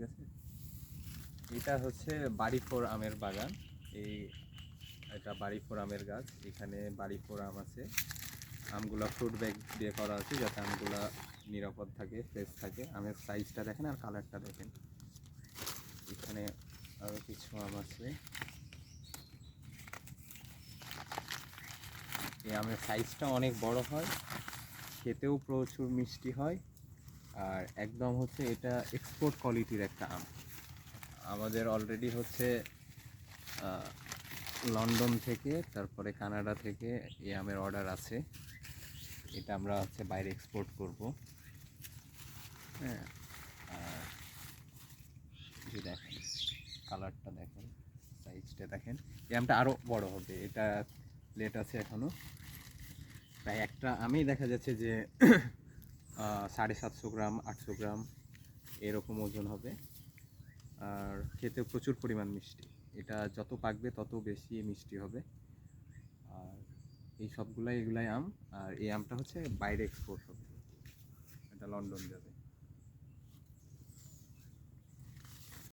ঠিক আছে? এটা হচ্ছে বাড়িফোর আমের বাগান। এই এটা বাড়িফোর আমের গাছ। এখানে বাড়িফোর আম আছে। আমগুলা ফ্রুট ব্যাগ দিয়ে করা আছে যাতে আমগুলা নিরাপদ থাকে ফ্রেশ থাকে। আমের সাইজটা দেখেন আর কালারটা দেখেন। এখানে আরও কিছু আম আছে। এই আমের সাইজটা অনেক বড় হয়। খেতেও প্রচুর মিষ্টি হয়। আর একদম হচ্ছে এটা এক্সপোর্ট কোয়ালিটির একটা আম। আমাদের অলরেডি হচ্ছে লন্ডন থেকে, তারপরে কানাডা থেকে এই আমের অর্ডার আছে। এটা আমরা হচ্ছে বাইরে এক্সপোর্ট করব। হ্যাঁ আর দেখেন কালারটা দেখেন সাইজটা দেখেন। এই আমটা আরও বড় হবে, এটা লেট আছে এখনও প্রায় একটা আমি দেখা যাচ্ছে যে সাড়ে সাতশো গ্রাম, আটশো গ্রাম এরকম ওজন হবে। আর খেতে প্রচুর পরিমাণ মিষ্টি। এটা যত পাকবে তত বেশি মিষ্টি হবে। আর এই সবগুলাই এগুলাই আম। আর এই আমটা হচ্ছে বাইরে এক্সপোর্ট হবে। এটা লন্ডন যাবে।